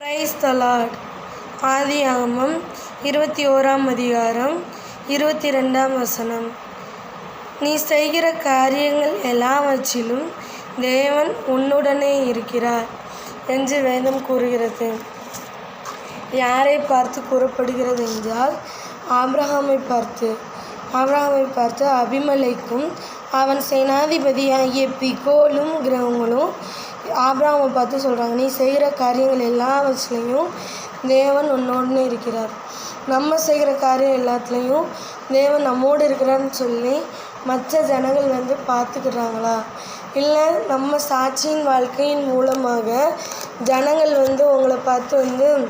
Praise the Lord. இருபத்தி ஓராம் அதிகாரம் இருபத்தி ரெண்டாம் வசனம். நீ செய்கிற காரியங்கள் எல்லாவற்றிலும் தேவன் உன்னுடனே இருக்கிறார் என்று வேதம் கூறுகிறது. யாரை பார்த்து கூறப்படுகிறது என்றால் ஆப்ரஹாமை பார்த்து. ஆப்ரஹாமை பார்த்து அபிமலைக்கும் அவன் சேனாதிபதியாகிய பிகோலும் கிரகங்களும் ஆபிரகாமை பார்த்து சொல்கிறாங்க நீ செய்கிற காரியங்கள் எல்லாவற்றிலையும் தேவன் உன்னோடனே இருக்கிறார். நம்ம செய்கிற காரியம் எல்லாத்துலேயும் தேவன் நம்மோடு இருக்கிறான்னு சொல்லி மற்ற ஜனங்கள் வந்து பார்த்துக்கிறாங்களா? இல்லை நம்ம சாட்சியின் வாழ்க்கையின் மூலமாக ஜனங்கள் வந்து உங்களை பார்த்து வந்து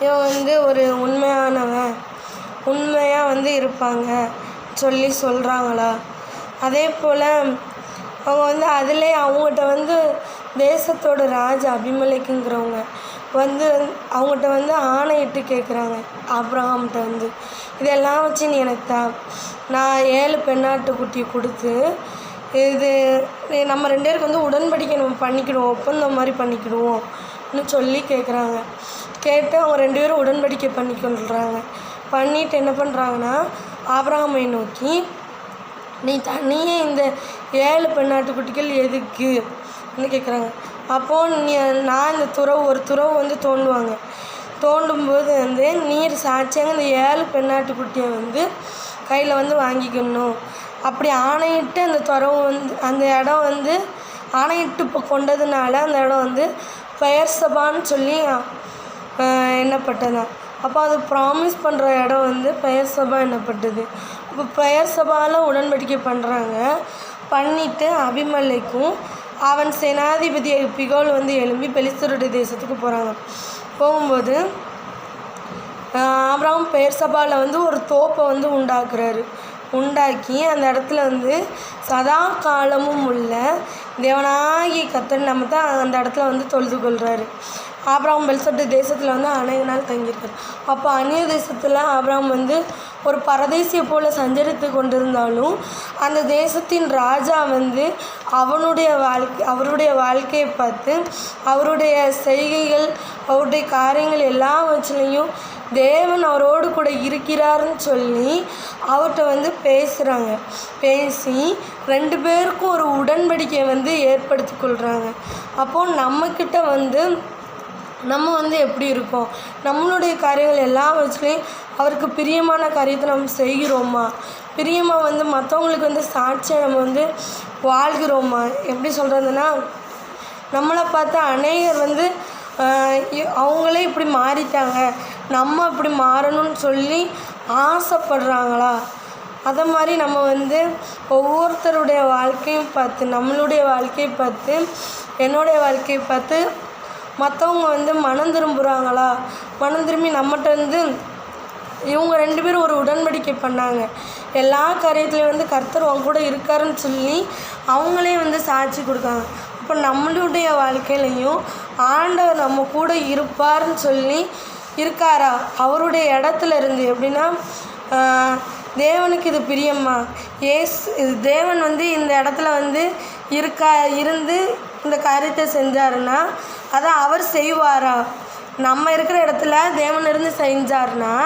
இவன் வந்து ஒரு உண்மையானவன் உண்மையாக வந்து இருப்பாங்க சொல்லி சொல்கிறாங்களா அதே போல் அவங்க வந்து அதிலே அவங்ககிட்ட வந்து தேசத்தோட ராஜா அபிமலைக்குங்கிறவங்க வந்து அவங்ககிட்ட வந்து ஆணையிட்டு கேட்குறாங்க அப்ரஹாம்கிட்ட வந்து. இதெல்லாம் வச்சு நீ எனக்கு தா நான் ஏழு பெண்ணாட்டு குட்டியை கொடுத்து இது நம்ம ரெண்டு பேருக்கு வந்து உடன்படிக்கை நம்ம பண்ணிக்கிடுவோம். ஒப்பந்தம் மாதிரி பண்ணிக்கிடுவோம்னு சொல்லி கேட்குறாங்க கேட்டு அவங்க ரெண்டு பேரும் உடன்படிக்கை பண்ணிக்கொள்கிறாங்க பண்ணிட்டு என்ன பண்ணுறாங்கன்னா ஆபிரகாமை நோக்கி நீ தனியே இந்த ஏழு பெண்ணாட்டுக்குட்டிகள் எதுக்கு? ன்னு கேட்குறாங்க அப்போது நீ நான் இந்த துறவு ஒரு துறவு வந்து தோண்டுவாங்க. தோண்டும்போது வந்து நீர் சாட்சியாக இந்த ஏழு பெண்ணாட்டுக்குட்டியை வந்து கையில் வந்து வாங்கிக்கணும். அப்படி ஆணையிட்டு அந்த துறவு வந்து அந்த இடம் வந்து ஆணையிட்டு இப்போ கொண்டதுனால அந்த இடம் வந்து பெயர் சபான்னு சொல்லி என்னப்பட்டதான் அப்போ அது ப்ராமிஸ் பண்ணுற இடம் வந்து பெயர் சபா என்னப்பட்டது. இப்போ பெயர் சபாவில் உடன்படிக்கை பண்ணுறாங்க பண்ணிவிட்டு அபிமலைக்கும் அவன் சேனாதிபதி பிகோல் வந்து எழும்பி பெலிஸ்தருடைய தேசத்துக்கு போகிறாங்க போகும்போது அப்புறம் பெயர் சபாவில் வந்து ஒரு தோப்பை வந்து உண்டாக்குறாரு. உண்டாக்கி அந்த இடத்துல வந்து சதா காலமும் உள்ள தேவனாகி கத்தன் நம்ம தான் அந்த இடத்துல வந்து தொழுது கொள்கிறாரு ஆப்ராம் பெல்சட்டு தேசத்தில் வந்து அநேக நாள் தங்கியிருக்காரு. அப்போ அந்நிய தேசத்தில் ஆப்ராம் வந்து ஒரு பரதேசியை போல் சஞ்சரித்து கொண்டிருந்தாலும் அந்த தேசத்தின் ராஜா வந்து அவனுடைய வாழ்க்கை அவருடைய வாழ்க்கையை பார்த்து அவருடைய செய்கைகள் அவருடைய காரியங்கள் எல்லாவற்றிலையும் தேவன் அவரோடு கூட இருக்கிறாருன்னு சொல்லி அவர்கிட்ட வந்து பேசுகிறாங்க பேசி ரெண்டு பேருக்கும் ஒரு உடன்படிக்கையை வந்து ஏற்படுத்தி கொள்கிறாங்க அப்போது நம்மக்கிட்ட வந்து நம்ம வந்து எப்படி இருக்கோம்? நம்மளுடைய காரியங்கள் எல்லாவற்றிலையும் அவருக்கு பிரியமான காரியத்தை நம்ம செய்கிறோமா? பிரியமாக வந்து மற்றவங்களுக்கு வந்து சாட்சியாக நம்ம வந்து வாழ்கிறோமா? எப்படி சொல்கிறதுன்னா நம்மளை பார்த்து அநேகர் வந்து அவங்களே இப்படி மாறிட்டாங்க. நம்ம இப்படி மாறணும்னு சொல்லி ஆசைப்படுறாங்களா? அதை மாதிரி நம்ம வந்து ஒவ்வொருத்தருடைய வாழ்க்கையும் பார்த்து நம்மளுடைய வாழ்க்கையை பார்த்து என்னுடைய வாழ்க்கையை பார்த்து மற்றவங்க வந்து மனம் திரும்புகிறாங்களா மனம் திரும்பி நம்மகிட்ட வந்து இவங்க ரெண்டு பேரும் ஒரு உடன்படிக்கை பண்ணாங்க. எல்லா காரியத்துலேயும் வந்து கர்த்தர் அவங்க கூட இருக்காருன்னு சொல்லி அவங்களே வந்து சாட்சி கொடுத்தாங்க அப்போ நம்மளுடைய வாழ்க்கையிலையும் ஆண்டவர் நம்ம கூட இருப்பார்னு சொல்லி இருக்காரா? அவருடைய இடத்துல இருந்து எப்படின்னா தேவனுக்கு இது பிரியம்மா. ஏஸ் இது தேவன் வந்து இந்த இடத்துல வந்து இருக்கா இருந்து இந்த காரியத்தை செஞ்சாருன்னா அதை அவர் செய்வாரா? நம்ம இருக்கிற இடத்துல தேவன் இருந்து செஞ்சார்னா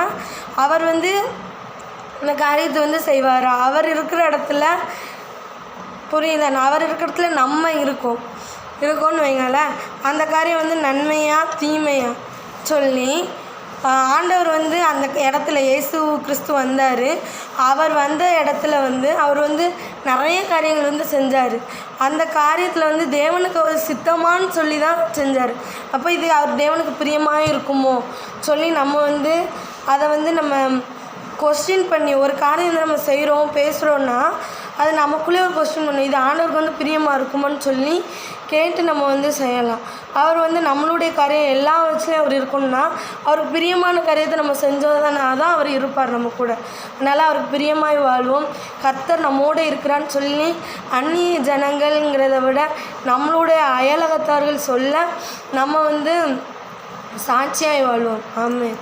அவர் வந்து இந்த காரியத்தை வந்து செய்வாரா? அவர் இருக்கிற இடத்துல புரியுதா அவர் இருக்கிற இடத்துல நம்ம இருக்கோம். இருக்கோன்னு வைங்களேன். அந்த காரியம் வந்து நன்மையாக தீமையாக சொல்லி ஆண்டவர் வந்து அந்த இடத்துல இயேசு கிறிஸ்து வந்தார். அவர் வந்த இடத்துல வந்து அவர் வந்து நிறைய காரியங்கள் வந்து செஞ்சார். அந்த காரியத்தில் வந்து தேவனுக்கு ஒரு சித்தமான்னு சொல்லி தான் செஞ்சார். அப்போ இது அவர் தேவனுக்கு பிரியமாக இருக்குமோ? சொல்லி நம்ம வந்து அதை வந்து நம்ம கொஸ்டின் பண்ணி ஒரு காரியம் நம்ம செய்கிறோம் பேசுகிறோன்னா அது நமக்குள்ளே ஒரு கொஸ்டின் பண்ணும் இது ஆண்டவருக்கு வந்து பிரியமாக இருக்குமான்னு சொல்லி கேட்டு நம்ம வந்து செய்யலாம். அவர் வந்து நம்மளுடைய காரியம் எல்லா வச்சுலையும் அவர் இருக்கணும்னா அவருக்கு பிரியமான காரியத்தை நம்ம செஞ்சோம்னா தான் அவர் இருப்பார் நம்ம கூட. அதனால் அவருக்கு பிரியமாய் வாழ்வோம். கர்த்தர் நம்மோடு இருக்கிறான்னு சொல்லி அந்நிய ஜனங்கள்ங்கிறத விட நம்மளுடைய அயலகத்தார்கள் சொல்ல நம்ம வந்து சாட்சியாய் வாழ்வோம். ஆமாம்